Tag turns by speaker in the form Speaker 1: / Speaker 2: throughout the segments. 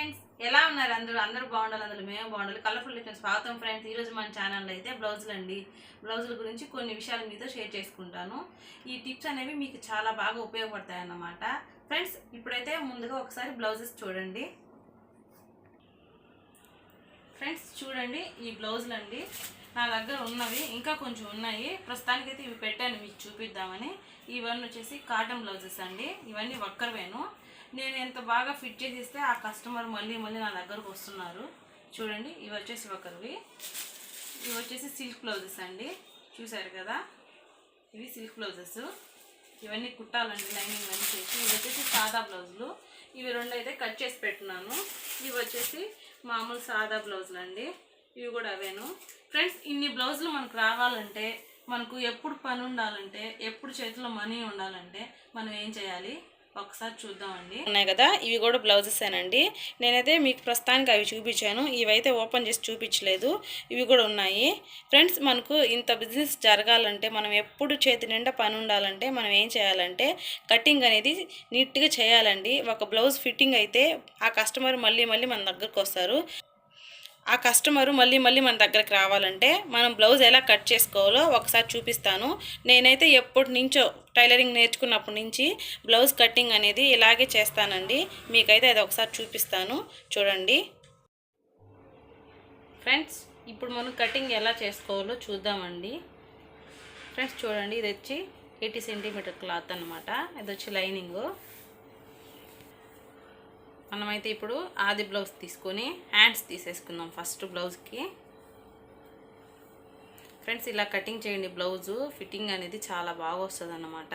Speaker 1: Friends ఎలా ఉన్నారు అందరూ? అందరూ బాగుండాలి అందులో మేము బాగుండాలి. కలర్ఫుల్ డిఫరెన్స్ స్వాగతం ఫ్రెండ్స్. ఈరోజు మన ఛానల్లో అయితే బ్లౌజులు అండి. బ్లౌజుల గురించి కొన్ని విషయాలు మీతో షేర్ చేసుకుంటాను. ఈ టిప్స్ అనేవి మీకు చాలా బాగా ఉపయోగపడతాయి అన్నమాట ఫ్రెండ్స్ ఇప్పుడైతే ముందుగా ఒకసారి బ్లౌజెస్ చూడండి. ఫ్రెండ్స్ చూడండి ఈ బ్లౌజులు అండి. నా దగ్గర ఉన్నవి ఇంకా కొంచెం ఉన్నాయి. ప్రస్తుతానికైతే ఇవి పెట్టాను మీకు చూపిద్దామని. ఇవన్నీ వచ్చేసి కాటన్ బ్లౌజెస్ అండి. ఇవన్నీ ఒక్కరివేను నేను ఎంత బాగా ఫిట్ చేసి ఇస్తే ఆ కస్టమర్ మళ్ళీ మళ్ళీ నా దగ్గరకు వస్తున్నారు. చూడండి ఇవి వచ్చేసి ఒకరివి. ఇవి వచ్చేసి సిల్క్ బ్లౌజెస్ అండి. చూసారు కదా? ఇవి సిల్క్ బ్లౌజెస్ ఇవన్నీ కుట్టాలండి లైనింగ్ అన్నీ చేసి. ఇవి వచ్చేసి సాదా బ్లౌజులు ఇవి రెండు అయితే కట్ చేసి పెట్టున్నాను. ఇవి వచ్చేసి మామూలు సాదా బ్లౌజులు అండి ఇవి కూడా అవేను. ఫ్రెండ్స్ ఇన్ని బ్లౌజులు మనకు రావాలంటే మనకు ఎప్పుడు పని ఉండాలంటే ఎప్పుడు చేతిలో మనీ ఉండాలంటే మనం ఏం చేయాలి? ఒకసారి చూద్దామండి. ఉన్నాయి కదా ఇవి కూడా బ్లౌజెసేనండి నేనైతే మీకు ప్రస్తుతానికి అవి చూపించాను. ఇవైతే ఓపెన్ చేసి చూపించలేదు. ఇవి కూడా ఉన్నాయి. ఫ్రెండ్స్ మనకు ఇంత బిజినెస్ జరగాలంటే మనం ఎప్పుడు చేతి నిండా పని ఉండాలంటే మనం ఏం చేయాలంటే కటింగ్ అనేది నీట్గా చేయాలండి. ఒక బ్లౌజ్ ఫిట్టింగ్ అయితే ఆ కస్టమర్ మళ్ళీ మళ్ళీ మన దగ్గరకు వస్తారు. ఆ కస్టమరు మళ్ళీ మళ్ళీ మన దగ్గరకు రావాలంటే మనం బ్లౌజ్ ఎలా కట్ చేసుకోవాలో ఒకసారి చూపిస్తాను. నేనైతే ఎప్పటి నుంచో టైలరింగ్ నేర్చుకున్నప్పటి నుంచి బ్లౌజ్ కటింగ్ అనేది ఇలాగే చేస్తానండి. మీకైతే అది ఒకసారి చూపిస్తాను. చూడండి. ఫ్రెండ్స్ ఇప్పుడు మనం కటింగ్ ఎలా చేసుకోవాలో చూద్దామండి. ఫ్రెండ్స్ చూడండి. ఇది వచ్చి ఎయిటీ సెంటీమీటర్ క్లాత్ అనమాట ఇది వచ్చి లైనింగు. మనమైతే ఇప్పుడు ఆది బ్లౌజ్ తీసుకొని హ్యాండ్స్ తీసేసుకుందాం ఫస్ట్ బ్లౌజ్కి. ఫ్రెండ్స్ ఇలా కటింగ్ చేయండి బ్లౌజు. ఫిట్టింగ్ అనేది చాలా బాగా వస్తుంది అన్నమాట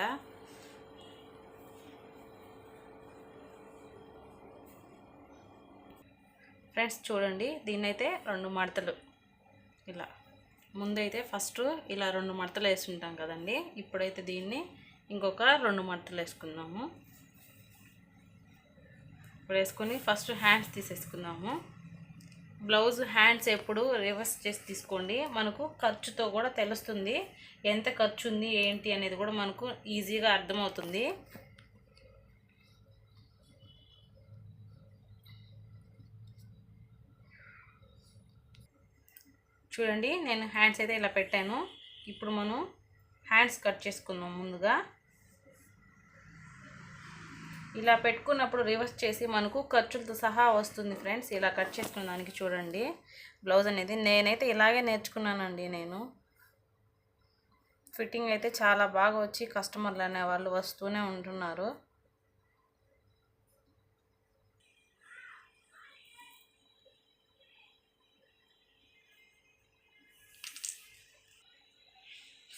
Speaker 1: ఫ్రెండ్స్ చూడండి దీన్నైతే రెండు మడతలు. ఇలా. ముందైతే ఫస్ట్ ఇలా రెండు మడతలు వేసుకుంటాం కదండి. ఇప్పుడైతే దీన్ని ఇంకొక రెండు మడతలు వేసుకుందాము. ఇప్పుడు వేసుకొని ఫస్ట్ హ్యాండ్స్ తీసేసుకుందాము. బ్లౌజ్ హ్యాండ్స్ ఎప్పుడు రివర్స్ చేసి తీసుకోండి. మనకు ఖర్చుతో కూడా తెలుస్తుంది ఎంత ఖర్చు ఉంది ఏంటి అనేది కూడా మనకు ఈజీగా అర్థమవుతుంది. చూడండి నేను హ్యాండ్స్ అయితే ఇలా పెట్టాను. ఇప్పుడు మనం హ్యాండ్స్ కట్ చేసుకుందాం ముందుగా. ఇలా పెట్టుకున్నప్పుడు రివర్స్ చేసి మనకు ఖర్చులతో సహా వస్తుంది ఫ్రెండ్స్. ఇలా కట్ చేసుకున్న దానికి చూడండి. బ్లౌజ్ అనేది నేనైతే ఇలాగే నేర్చుకున్నానండి నేను. ఫిట్టింగ్ అయితే చాలా బాగా వచ్చి కస్టమర్లు అనేవాళ్ళు వస్తూనే ఉంటున్నారు.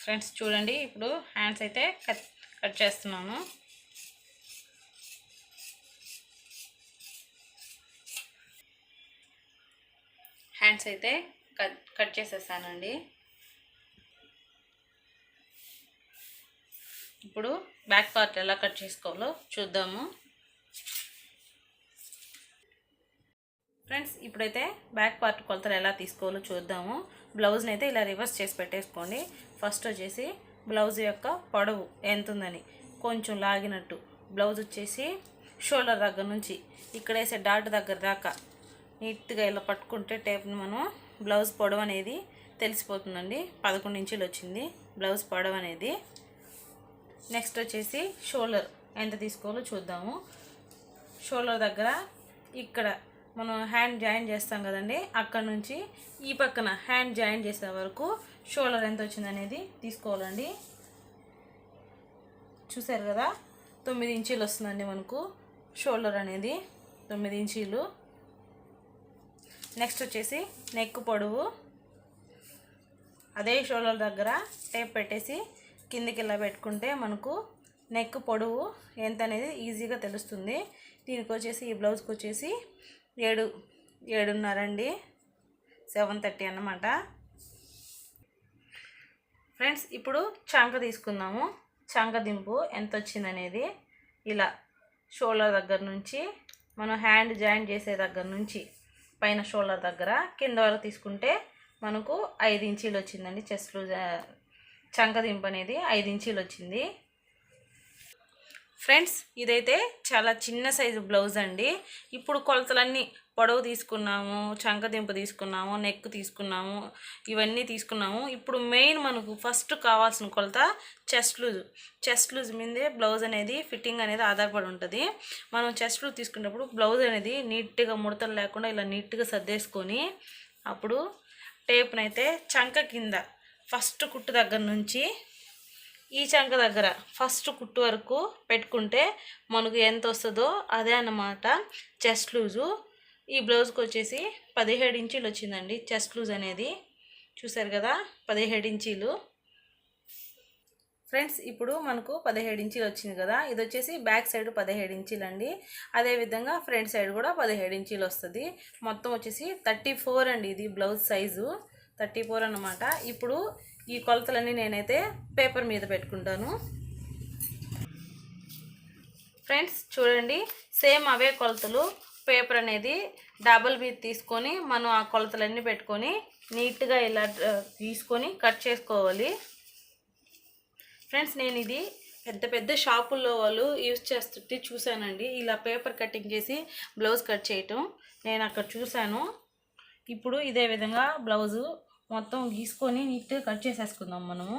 Speaker 1: ఫ్రెండ్స్ చూడండి ఇప్పుడు హ్యాండ్స్ అయితే కట్ కట్ చేస్తున్నాను. హ్యాండ్స్ అయితే కట్ కట్ చేసేసానండి ఇప్పుడు బ్యాక్ పార్ట్ ఎలా కట్ చేసుకోవాలో చూద్దాము. ఫ్రెండ్స్ ఇప్పుడైతే బ్యాక్ పార్ట్ కొలతలు ఎలా తీసుకోవాలో చూద్దాము. బ్లౌజ్ని అయితే ఇలా రివర్స్ చేసి పెట్టేసుకోండి. ఫస్ట్ వచ్చేసి బ్లౌజ్ యొక్క పొడవు ఎంత ఉందని కొంచెం లాగినట్టు. బ్లౌజ్ వచ్చేసి షోల్డర్ దగ్గర నుంచి ఇక్కడ వేసే డాట్ దగ్గర దాకా నీట్గా ఇలా పట్టుకుంటే టేప్ని మనం బ్లౌజ్ పొడవు అనేది తెలిసిపోతుందండి. పదకొండు ఇంచులు వచ్చింది బ్లౌజ్ పొడవు అనేది. నెక్స్ట్ వచ్చేసి షోల్డర్ ఎంత తీసుకోవాలో చూద్దాము. షోల్డర్ దగ్గర ఇక్కడ మనం హ్యాండ్ జాయిన్ చేస్తాం కదండి. అక్కడ నుంచి ఈ పక్కన హ్యాండ్ జాయిన్ చేసే వరకు షోల్డర్ ఎంత వచ్చింది అనేది తీసుకోవాలండి. చూసారు కదా? తొమ్మిది ఇంచీలు వస్తుందండి మనకు షోల్డర్ అనేది. తొమ్మిది ఇంచీలు. నెక్స్ట్ వచ్చేసి నెక్ పొడవు. అదే షోల్డర్ దగ్గర టేప్ పెట్టేసి కిందికి ఇలా పెట్టుకుంటే మనకు నెక్ పొడవు ఎంత అనేది ఈజీగా తెలుస్తుంది. దీనికి వచ్చేసి ఈ బ్లౌజ్కి వచ్చేసి ఏడు ఏడున్నర అండి. సెవెన్ థర్టీ అన్నమాట. ఫ్రెండ్స్ ఇప్పుడు చంక తీసుకుందాము. చంక దింపు ఎంత వచ్చింది అనేది ఇలా షోల్డర్ దగ్గర నుంచి మనం హ్యాండ్ జాయిన్ చేసే దగ్గర నుంచి పైన షోల్డర్ దగ్గర కింద వరకు తీసుకుంటే మనకు ఐదు ఇంచీలు వచ్చిందండి. చెస్ట్ లూజ్ చంక దింపు అనేది ఐదు ఇంచీలు వచ్చింది. ఫ్రెండ్స్ ఇదైతే చాలా చిన్న సైజు బ్లౌజ్ అండి. ఇప్పుడు కొలతలన్నీ పొడవు తీసుకున్నాము చంకదింపు తీసుకున్నాము నెక్ తీసుకున్నాము ఇవన్నీ తీసుకున్నాము. ఇప్పుడు మెయిన్ మనకు ఫస్ట్ కావాల్సిన కొలత చెస్ట్ లూజ్. చెస్ట్ లూజ్ మీదే బ్లౌజ్ అనేది ఫిట్టింగ్ అనేది ఆధారపడి ఉంటుంది. మనం చెస్ట్ లూజ్ తీసుకున్నప్పుడు బ్లౌజ్ అనేది నీట్గా ముడతలు లేకుండా ఇలా నీట్గా సర్దేసుకొని అప్పుడు టేప్నైతే చంక కింద ఫస్ట్ కుట్టు దగ్గర నుంచి ఈ చంక దగ్గర ఫస్ట్ కుట్టు వరకు పెట్టుకుంటే మనకు ఎంత వస్తుందో అదే అన్నమాట. చెస్ట్ లూజు ఈ బ్లౌజ్కి వచ్చేసి పదిహేడు ఇంచీలు వచ్చిందండి చెస్ట్ లూజ్ అనేది. చూసారు కదా? పదిహేడు ఇంచీలు. ఫ్రెండ్స్ ఇప్పుడు మనకు పదిహేడు ఇంచీలు వచ్చింది కదా? ఇది వచ్చేసి బ్యాక్ సైడ్ పదిహేడు ఇంచీలు అండి అదేవిధంగా ఫ్రంట్ సైడ్ కూడా పదిహేడు ఇంచీలు వస్తుంది. మొత్తం వచ్చేసి థర్టీ ఫోర్ అండి ఇది బ్లౌజ్ సైజు థర్టీ ఫోర్ అన్నమాట. ఇప్పుడు ఈ కొలతలన్నీ నేనైతే పేపర్ మీద పెట్టుకుంటాను. ఫ్రెండ్స్ చూడండి సేమ్ అవే కొలతలు. పేపర్ అనేది డబల్ మీద తీసుకొని మనం ఆ కొలతలన్నీ పెట్టుకొని నీట్గా ఇలా తీసుకొని కట్ చేసుకోవాలి. ఫ్రెండ్స్ నేను ఇది పెద్ద పెద్ద షాపుల్లో వాళ్ళు యూజ్ చేస్తుంటే చూశానండి. ఇలా పేపర్ కటింగ్ చేసి బ్లౌజ్ కట్ చేయటం. నేను అక్కడ చూశాను. ఇప్పుడు ఇదే విధంగా బ్లౌజు మొత్తం గీసుకొని నీట్గా కట్ చేసేసుకుందాం మనము.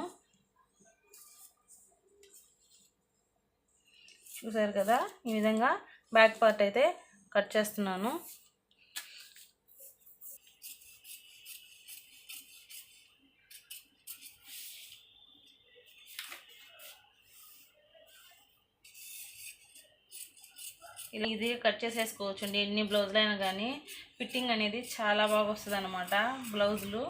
Speaker 1: చూసారు కదా? ఈ విధంగా బ్యాక్ పార్ట్ అయితే కట్ చేస్తున్నాను. ఇలా ఇది కట్ చేసేసుకోవచ్చు అండి ఎన్ని బ్లౌజులైనా అయినా కానీ ఫిట్టింగ్ అనేది చాలా బాగా వస్తుంది అనమాట బ్లౌజులు.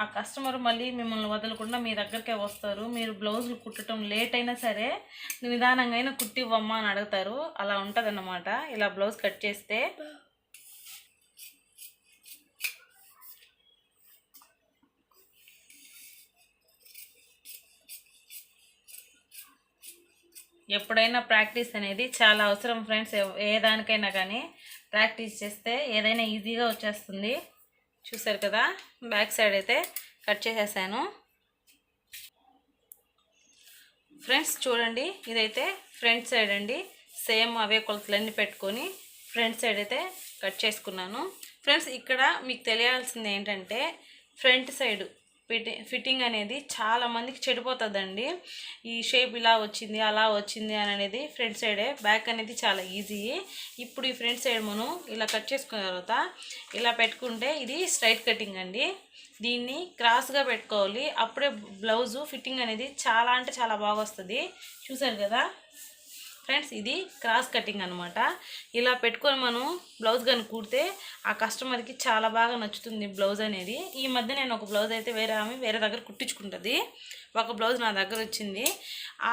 Speaker 1: ఆ కస్టమర్ మళ్ళీ మిమ్మల్ని వదలకుండా మీ దగ్గరికే వస్తారు. మీరు బ్లౌజులు కుట్టడం లేట్ అయినా సరే నిదానంగా అయినా కుట్టివ్వమ్మా అని అడుగుతారు. అలా ఉంటుంది ఇలా బ్లౌజ్ కట్ చేస్తే ఎప్పుడైనా ప్రాక్టీస్ అనేది చాలా అవసరం ఫ్రెండ్స్. ఏ దానికైనా కానీ ప్రాక్టీస్ చేస్తే ఏదైనా ఈజీగా వచ్చేస్తుంది. చూసారు కదా? బ్యాక్ సైడ్ అయితే కట్ చేసేసాను. ఫ్రెండ్స్ చూడండి ఇదైతే ఫ్రంట్ సైడ్ అండి. సేమ్ అవే కొలతలన్నీ పెట్టుకొని ఫ్రంట్ సైడ్ అయితే కట్ చేసుకున్నాను. ఫ్రెండ్స్ ఇక్కడ మీకు తెలియాల్సింది ఏంటంటే ఫ్రంట్ సైడ్ ఫిట్టింగ్ అనేది చాలామందికి చెడిపోతుందండి. ఈ షేప్ ఇలా వచ్చింది అలా వచ్చింది అని అనేది ఫ్రంట్ సైడే బ్యాక్ అనేది చాలా ఈజీ. ఇప్పుడు ఈ ఫ్రంట్ సైడ్ మనం ఇలా కట్ చేసుకున్న తర్వాత ఇలా పెట్టుకుంటే ఇది స్ట్రైట్ కటింగ్ అండి. దీన్ని క్రాస్గా పెట్టుకోవాలి. అప్పుడే బ్లౌజు ఫిట్టింగ్ అనేది చాలా అంటే చాలా బాగా వస్తుంది. చూసారు కదా? ఫ్రెండ్స్ ఇది క్రాస్ కటింగ్ అనమాట ఇలా పెట్టుకొని మనం బ్లౌజ్ కానీ కుడితే ఆ కస్టమర్కి చాలా బాగా నచ్చుతుంది బ్లౌజ్ అనేది. ఈ మధ్య నేను ఒక బ్లౌజ్ అయితే వేరే ఆమె వేరే దగ్గర కుట్టించుకుంటుంది. ఒక బ్లౌజ్ నా దగ్గర వచ్చింది.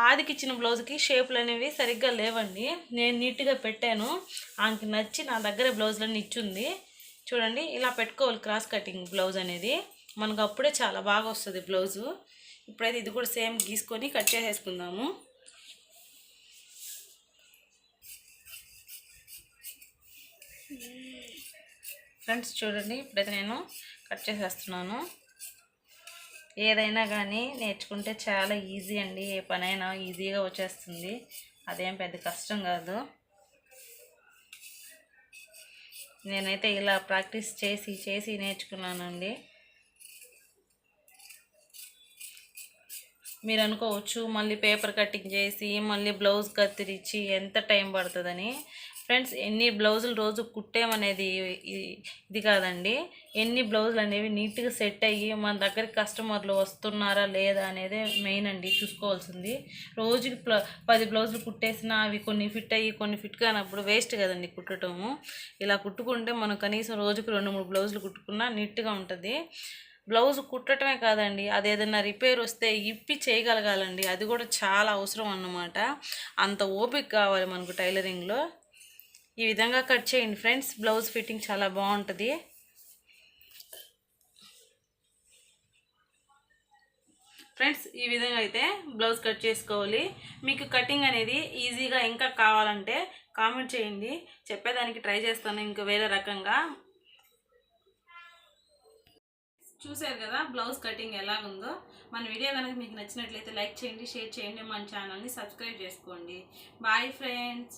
Speaker 1: ఆదికి ఇచ్చిన బ్లౌజ్కి షేపులు అనేవి సరిగ్గా లేవండి. నేను నీట్గా పెట్టాను. ఆమెకి నచ్చి నా దగ్గర బ్లౌజ్లన్నీ ఇచ్చింది. చూడండి ఇలా పెట్టుకోవాలి క్రాస్ కటింగ్ బ్లౌజ్ అనేది. మనకు అప్పుడే చాలా బాగా వస్తుంది బ్లౌజు. ఇప్పుడైతే ఇది కూడా సేమ్ గీసుకొని కట్ చేసేసుకుందాము. ఫ్రెండ్స్ చూడండి ఇప్పుడైతే నేను కట్ చేసేస్తున్నాను. ఏదైనా కానీ నేర్చుకుంటే చాలా ఈజీ అండి. ఏ పనైనా ఈజీగా వచ్చేస్తుంది. అదేం పెద్ద కష్టం కాదు. నేనైతే ఇలా ప్రాక్టీస్ చేసి చేసి నేర్చుకున్నానండి. మీరు అనుకోవచ్చు మళ్ళీ పేపర్ కటింగ్ చేసి మళ్ళీ బ్లౌజ్ కత్తిరించి ఎంత టైం పడుతుందని. ఫ్రెండ్స్ ఎన్ని బ్లౌజులు రోజు కుట్టేమనేది ఇది కాదండి. ఎన్ని బ్లౌజులు అనేవి నీట్గా సెట్ అయ్యి మన దగ్గరికి కస్టమర్లు వస్తున్నారా లేదా అనేది మెయిన్ అండి చూసుకోవాల్సింది. రోజుకి ప్ల పది బ్లౌజులు కుట్టేసినా అవి కొన్ని ఫిట్ అయ్యి కొన్ని ఫిట్ కానప్పుడు వేస్ట్ కదండి కుట్టడము. ఇలా కుట్టుకుంటే మనం కనీసం రోజుకి రెండు మూడు బ్లౌజులు కుట్టుకున్నా నీట్గా ఉంటుంది. బ్లౌజ్ కుట్టడమే కాదండి అది ఏదైనా రిపేర్ వస్తే ఇప్పి చేయగలగాలండి. అది కూడా చాలా అవసరం అన్నమాట. అంత ఓపిక కావాలి మనకు టైలరింగ్లో. ఈ విధంగా కట్ చేయండి ఫ్రెండ్స్. బ్లౌజ్ ఫిట్టింగ్ చాలా బాగుంటుంది. ఫ్రెండ్స్ ఈ విధంగా అయితే బ్లౌజ్ కట్ చేసుకోవాలి. మీకు కటింగ్ అనేది ఈజీగా ఇంకా కావాలంటే కామెంట్ చేయండి. చెప్పేదానికి ట్రై చేస్తాను ఇంకా వేరే రకంగా. చూశారు కదా బ్లౌజ్ కటింగ్ ఎలాగుందో? మన వీడియో కనుక మీకు నచ్చినట్లయితే లైక్ చేయండి షేర్ చేయండి మన ఛానల్ని సబ్స్క్రైబ్ చేసుకోండి. Bye friends.